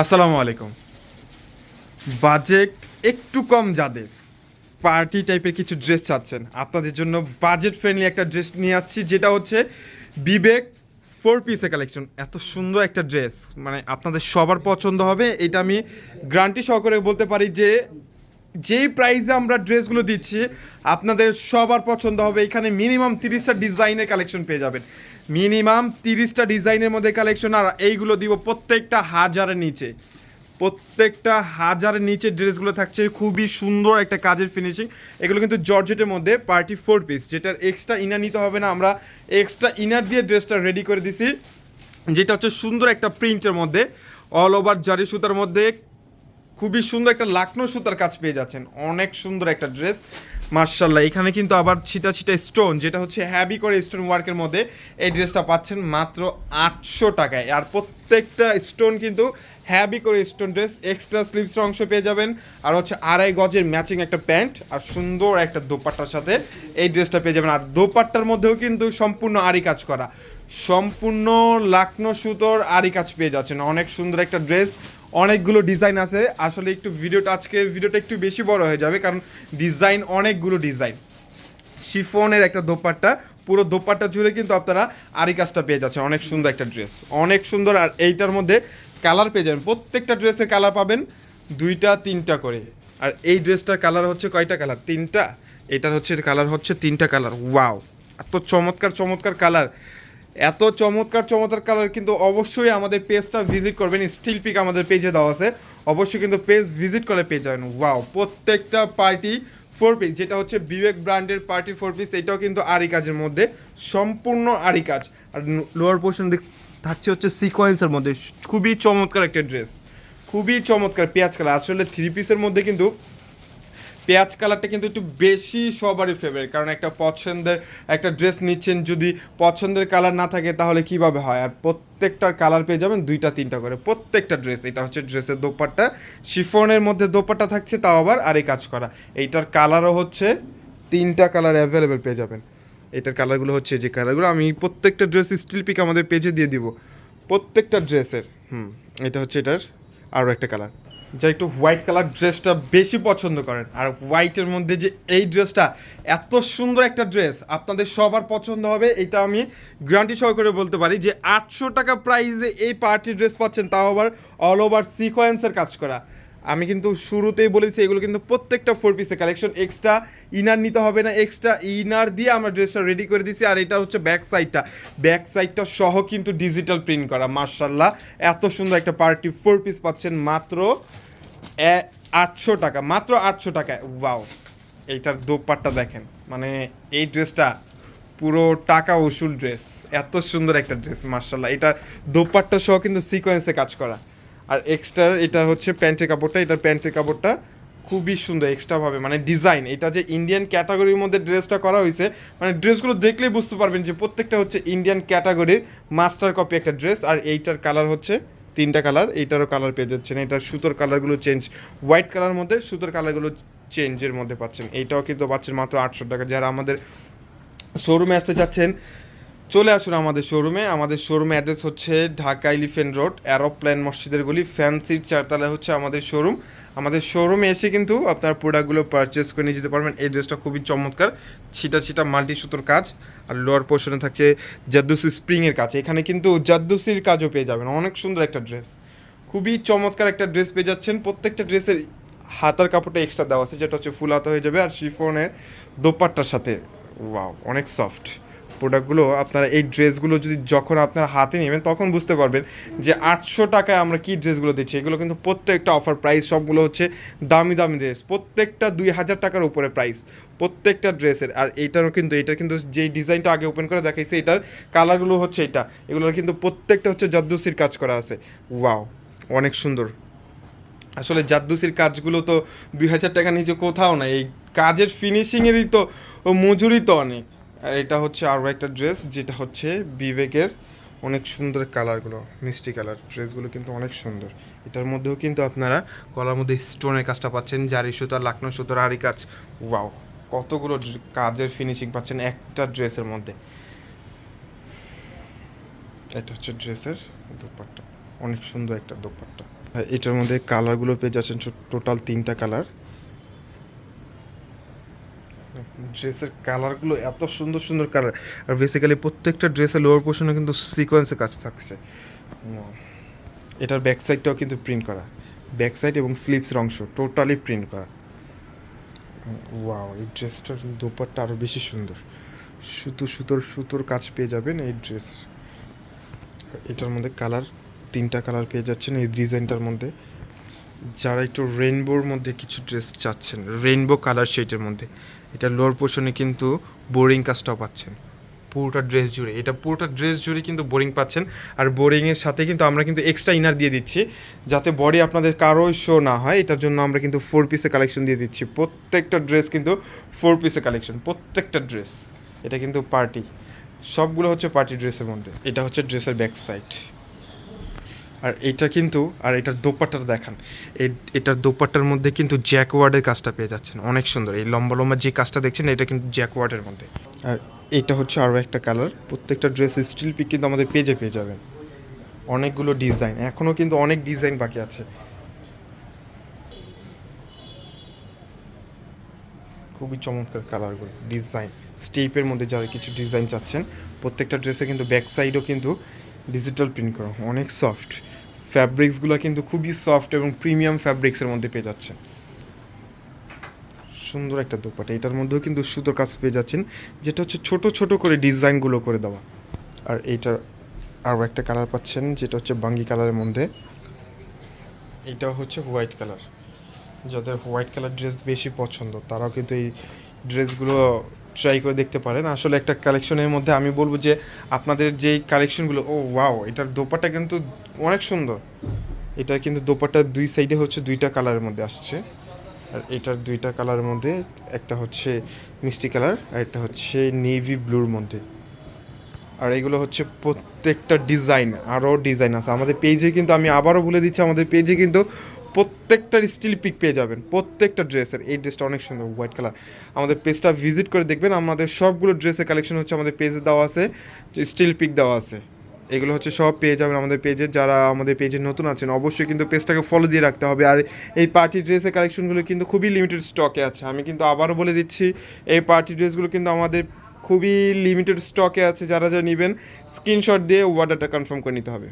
আসসালামু আলাইকুম। বাজেট একটু কম যাদের। পার্টি টাইপের কিছু ড্রেস চাচ্ছেন। আপনাদের জন্য বাজেট ফ্রেন্ডলি একটা ড্রেস নিয়ে আসছি, যেটা হচ্ছে বিবেক ফোর পিসের কালেকশন। এত সুন্দর একটা ড্রেস। মানে আপনাদের সবার পছন্দ হবে। এটা আমি গ্রান্টি সহকারে বলতে পারি যে, যেই প্রাইসে আমরা ড্রেসগুলো দিচ্ছি, আপনাদের সবার পছন্দ হবে। এখানে মিনিমাম তিরিশটা ডিজাইনের কালেকশন পেয়ে যাবেন। মিনিমাম তিরিশটা ডিজাইনের মধ্যে কালেকশন, আর এইগুলো দিব প্রত্যেকটা হাজারের নিচে। প্রত্যেকটা হাজারের নিচে ড্রেসগুলো থাকছে, খুবই সুন্দর একটা কাজের ফিনিশিং এগুলো কিন্তু জর্জেটের মধ্যে পার্টি ফোর পিস, যেটার এক্সট্রা ইনার নিতে হবে না, আমরা এক্সট্রা ইনার দিয়ে ড্রেসটা রেডি করে দিছি। যেটা হচ্ছে সুন্দর একটা প্রিন্টের মধ্যে অল ওভার জারি সুতার মধ্যে। খুবই সুন্দর একটা লাকনো সুতার কাজ পেয়ে যাচ্ছেন, অনেক সুন্দর একটা ড্রেস মার্শাল্লাহ এখানে কিন্তু আবার ছিটা ছিটা স্টোন যেটা হচ্ছে হ্যাভি করে স্টোন ওয়ার্কের মধ্যে। এই ড্রেসটা পাচ্ছেন মাত্র আটশো টাকায়। আর প্রত্যেকটা স্টোন কিন্তু হ্যাভি করে স্টোন ড্রেস এক্সট্রা স্লিভসের অংশ পেয়ে যাবেন। আর হচ্ছে আড়াই গজের ম্যাচিং একটা প্যান্ট, আর সুন্দর একটা দোপাট্টার সাথে এই ড্রেসটা পেয়ে যাবেন। আর দোপাট্টার মধ্যেও কিন্তু সম্পূর্ণ আরি কাজ করা। সম্পূর্ণ লাকনো সুতোর আরি কাজ পেয়ে যাচ্ছেন। অনেক সুন্দর একটা ড্রেস অনেকগুলো ডিজাইন আছে। আসলে একটু ভিডিওটা আজকে, ভিডিওটা একটু বেশি বড় হয়ে যাবে কারণ ডিজাইন অনেকগুলো ডিজাইন। শিফনের একটা দোপাট্টা, পুরো দোপাট্টা জুড়ে কিন্তু আপনারা আরি কাজটা পেয়ে যাচ্ছেন। অনেক সুন্দর একটা ড্রেস। অনেক সুন্দর আর এইটার মধ্যে কালার পেয়ে যাবেন। প্রত্যেকটা ড্রেসের কালার পাবেন দুইটা, তিনটা করে। আর এই ড্রেসটার কালার হচ্ছে কয়টা কালার? তিনটা। এটার হচ্ছে, কালার হচ্ছে তিনটা কালার। ওয়াও! এত চমৎকার চমৎকার কালার। এত চমৎকার চমৎকার কালার কিন্তু অবশ্যই আমাদের পেজটা ভিজিট করবেন। স্টিল পিক আমাদের পেজে দেওয়া আছে। অবশ্যই কিন্তু পেজ ভিজিট করে পেয়ে যাবেন। ওয়াও প্রত্যেকটা পার্টি ফোর পিস যেটা হচ্ছে বিবেক ব্র্যান্ডের পার্টি ফোর পিস এটাও কিন্তু আরি কাজের মধ্যে, সম্পূর্ণ আরি কাজ। আর লোয়ার পোর্শন থাকছে হচ্ছে সিকোয়েন্সের মধ্যে। খুবই চমৎকার একটা ড্রেস খুবই চমৎকার, পেঁয়াজ কালার আসলে থ্রি পিসের মধ্যে কিন্তু পেঁয়াজ কালারটা কিন্তু একটু বেশি সবারই ফেভারিট কারণ একটা পছন্দের একটা ড্রেস নিচ্ছেন, যদি পছন্দের কালার না থাকে তাহলে কীভাবে হয়? আর প্রত্যেকটার কালার পেয়ে যাবেন দুইটা, তিনটা করে। প্রত্যেকটা ড্রেস এটা হচ্ছে ড্রেসের দোপাট্টা। শিফনের মধ্যে দোপাট্টা থাকছে, তাও আবার আরে কাজ করা। এইটার কালারও হচ্ছে তিনটা কালার অ্যাভেলেবেল পেয়ে যাবেন। এটার কালারগুলো হচ্ছে যে কালারগুলো আমি প্রত্যেকটা ড্রেস স্টিল পিক আমাদের পেজে দিয়ে দিব। প্রত্যেকটা ড্রেসের হুম, এটা হচ্ছে এটার আরও একটা কালার যা একটু হোয়াইট কালার ড্রেসটা বেশি পছন্দ করেন। আর হোয়াইটের মধ্যে যে এই ড্রেসটা এত সুন্দর একটা ড্রেস আপনাদের সবার পছন্দ হবে, এটা আমি গ্যারান্টি সহকারে বলতে পারি যে আটশো টাকা প্রাইসে এই পার্টি ড্রেস পাচ্ছেন, তাও আবার অল ওভার সিকোয়েন্সের কাজ করা। আমি কিন্তু শুরুতেই বলেছি, এগুলো কিন্তু প্রত্যেকটা ফোর পিসের কালেকশন এক্সট্রা ইনার নিতে হবে না এক্সট্রা ইনার দিয়ে আমরা ড্রেসটা রেডি করে দিছি আর এটা হচ্ছে ব্যাক সাইডটা ব্যাক সাইডটা সহ কিন্তু ডিজিটাল প্রিন্ট করা মার্শাল্লাহ এত সুন্দর একটা পার্টি ফোর পিস পাচ্ছেন মাত্র আটশো টাকা, মাত্র আটশো টাকায়। ওয়াও এইটার দোপাট্টা দেখেন মানে এই ড্রেসটা পুরো টাকা উসুল ড্রেস এত সুন্দর একটা ড্রেস মার্শাল্লাহ এটার দোপাট্টা সহ কিন্তু সিকোয়েন্সে কাজ করা। আর এক্সট্রা এটা হচ্ছে প্যান্টের কাপড়টা, এটার প্যান্টের কাপড়টা খুবই সুন্দর এক্সট্রাভাবে মানে ডিজাইন এটা যে ইন্ডিয়ান ক্যাটাগরির মধ্যে ড্রেসটা করা হয়েছে মানে ড্রেসগুলো দেখলেই বুঝতে পারবেন যে প্রত্যেকটা হচ্ছে ইন্ডিয়ান ক্যাটাগরির মাস্টার কপি একটা ড্রেস আর এইটার কালার হচ্ছে তিনটা কালার এইটারও কালার পেয়ে যাচ্ছেন, এটার সুতোর কালারগুলো চেঞ্জ হোয়াইট কালার মধ্যে সুতোর কালারগুলো চেঞ্জের মধ্যে পাচ্ছেন এইটাও কিন্তু পাচ্ছেন মাত্র আটশো টাকা, যারা আমাদের শোরুমে আসতে চাচ্ছেন চলে আসুন আমাদের শোরুমে আমাদের শোরুমে অ্যাড্রেস হচ্ছে ঢাকা ইলিফেন্ট রোড অ্যারোপ্লেন মসজিদের গলি ফ্যান্সির চারতলায় হচ্ছে আমাদের শোরুম আমাদের শোরুমে এসে কিন্তু আপনার প্রোডাক্টগুলো পারচেস করে নিয়ে যেতে পারবেন। এই ড্রেসটা খুবই চমৎকার। ছিটা ছিটা মাল্টি সুতোর কাজ। আর লোয়ার পোর্শনে থাকছে জাদ্দুসি স্প্রিংয়ের কাজ। এখানে কিন্তু জাদ্দুসির কাজও পেয়ে যাবেন। অনেক সুন্দর একটা ড্রেস খুবই চমৎকার একটা ড্রেস পেয়ে যাচ্ছেন। প্রত্যেকটা ড্রেসের হাতার কাপড়টা এক্সট্রা দেওয়া আছে, যেটা হচ্ছে ফুল হাতা হয়ে যাবে। আর শিফনের দোপাট্টার সাথে। ওয়াও অনেক সফট প্রোডাক্টগুলো আপনারা এই ড্রেসগুলো যদি যখন আপনারা হাতে নেবেন, তখন বুঝতে পারবেন যে আটশো টাকায় আমরা কি ড্রেসগুলো দিচ্ছি। এগুলো কিন্তু প্রত্যেকটা অফার প্রাইস সবগুলো হচ্ছে দামি দামি ড্রেস প্রত্যেকটা দুই হাজার টাকার উপরে প্রাইস প্রত্যেকটা ড্রেসের আর এইটারও কিন্তু এটা কিন্তু যেই ডিজাইনটা আগে ওপেন করে দেখাইছে, এটার কালারগুলো হচ্ছে এটা। এগুলোর কিন্তু প্রত্যেকটা হচ্ছে জাদ্দুসির কাজ করা আছে। ওয়াও অনেক সুন্দর। আসলে জাদ্দুসির কাজগুলো তো দুই হাজার টাকা নিচে কোথাও না এই কাজের ফিনিশিংয়েরই তো মজুরি তো অনেক। আর এটা হচ্ছে আরও একটা ড্রেস, যেটা হচ্ছে বিবেকের অনেক সুন্দর কালারগুলো, মিষ্টি কালার। ড্রেসগুলো কিন্তু অনেক সুন্দর। এটার মধ্যেও কিন্তু আপনারা গলার মধ্যে স্টোনের কাজটা পাচ্ছেন, জারি সুতার, লাকনো সুতার, আরি কাজ। ওয়াও, কতগুলো কাজের ফিনিশিং পাচ্ছেন একটা ড্রেসের মধ্যে। এটা হচ্ছে ড্রেসের দোপাট্টা। অনেক সুন্দর একটা দোপাট্টা। এটার মধ্যে কালারগুলো পেয়ে যাচ্ছেন টোটাল তিনটা কালার। ড্রেসের কালারগুলো এত সুন্দর সুন্দর কালার। আর বেসিক্যালি প্রত্যেকটা ড্রেসের লোয়ার পোর্শনে কিন্তু সিকোয়েন্সে কাজ থাকছে. এটার ব্যাক সাইডটাও কিন্তু প্রিন্ট করা। ব্যাক সাইড এবং স্লিপসের অংশ টোটালি প্রিন্ট করা। ওয়াও এই ড্রেসটার দোপারটা আরও বেশি সুন্দর। সুতো, সুতোর সুতোর কাজ পেয়ে যাবেন এই ড্রেস এটার মধ্যে কালার তিনটা কালার পেয়ে যাচ্ছেন এই ডিজাইনটার মধ্যে। যারা একটু রেনবোর মধ্যে কিছু ড্রেস চাচ্ছেন রেনবো কালার শেডের মধ্যে, এটা লোয়ার পোর্শনে কিন্তু বোরিং কাজটাও পাচ্ছেন। পুরোটা ড্রেস জুড়ে, এটা পুরোটা ড্রেস জুড়ে কিন্তু বোরিং পাচ্ছেন, আর বোরিংয়ের সাথে কিন্তু আমরা কিন্তু এক্সট্রা ইনার দিয়ে দিচ্ছি, যাতে বডি আপনাদের কারোই শো না হয়, এটার জন্য আমরা কিন্তু ফোর পিসে কালেকশন দিয়ে দিচ্ছি। প্রত্যেকটা ড্রেস কিন্তু ফোর পিসে কালেকশন প্রত্যেকটা ড্রেস এটা কিন্তু পার্টি সবগুলো হচ্ছে পার্টি ড্রেসের মধ্যে, এটা হচ্ছে ড্রেসের ব্যাক সাইড আর এটা কিন্তু, আর এটার দোপাট্টাটা দেখান। এটার দোপাট্টার মধ্যে কিন্তু জ্যাকওয়ার্ডের কাজটা পেয়ে যাচ্ছেন। অনেক সুন্দর। এই লম্বা লম্বা যে কাজটা দেখছেন, এটা কিন্তু জ্যাকওয়ার্ডের মধ্যে। আর এটা হচ্ছে আরও একটা কালার। প্রত্যেকটা ড্রেস স্টিল পিক কিন্তু আমাদের পেজে পেয়ে যাবেন। অনেকগুলো ডিজাইন। এখনও কিন্তু অনেক ডিজাইন বাকি আছে। খুবই চমৎকার কালারগুলো। ডিজাইন। স্টেপের মধ্যে যারা কিছু ডিজাইন চাচ্ছেন, প্রত্যেকটা ড্রেসে কিন্তু ব্যাক সাইডও কিন্তু ডিজিটাল প্রিন্ট করা অনেক সফট। ফ্যাব্রিক্সগুলো কিন্তু খুবই সফট এবং প্রিমিয়াম ফ্যাব্রিক্সের মধ্যে পেয়ে যাচ্ছেন। সুন্দর একটা দোপাটা, এটার মধ্যেও কিন্তু সুতোর কাজ পেয়ে যাচ্ছেন, যেটা হচ্ছে ছোট ছোট করে ডিজাইনগুলো করে দেওয়া। আর এইটার আরও একটা কালার পাচ্ছেন, যেটা হচ্ছে বাঙ্গি কালারের মধ্যে। এটা হচ্ছে হোয়াইট কালার যাদের হোয়াইট কালার ড্রেস বেশি পছন্দ, তারাও কিন্তু এই ড্রেসগুলো ট্রাই করে দেখতে পারেন। আসলে একটা কালেকশনের মধ্যে আমি বলব যে, আপনাদের যেই কালেকশনগুলো ও ওয়াও এটার দোপাটা কিন্তু অনেক সুন্দর। এটা কিন্তু দোপাটার দুই সাইডে হচ্ছে দুইটা কালারের মধ্যে আসছে। আর এটার দুইটা কালারের মধ্যে একটা হচ্ছে মিষ্টি কালার আর একটা হচ্ছে নেভি ব্লুর মধ্যে। আর এগুলো হচ্ছে প্রত্যেকটা ডিজাইন আরও ডিজাইন আছে। আমাদের পেজে কিন্তু আমি আবারও বলে দিচ্ছি, আমাদের পেজে কিন্তু প্রত্যেকটার স্টিল পিক পেয়ে যাবেন। প্রত্যেকটা ড্রেসের এই ড্রেসটা অনেক সুন্দর হোয়াইট কালার আমাদের পেজটা ভিজিট করে দেখবেন। আমাদের সবগুলো ড্রেসের কালেকশন হচ্ছে আমাদের পেজে দেওয়া আছে স্টিল পিক দেওয়া আছে। এগুলো হচ্ছে সব পেয়ে যাবেন আমাদের পেজে যারা আমাদের পেজে নতুন আছেন, অবশ্যই কিন্তু পেজটাকে ফলো দিয়ে রাখতে হবে। আর এই পার্টি ড্রেসের কালেকশনগুলো কিন্তু খুবই লিমিটেড স্টকে আছে। আমি কিন্তু আবারও বলে দিচ্ছি, এই পার্টি ড্রেসগুলো কিন্তু আমাদের খুবই লিমিটেড স্টকে আছে। যারা যারা নেবেন স্ক্রিনশট দিয়ে অর্ডারটা কনফার্ম করে নিতে হবে।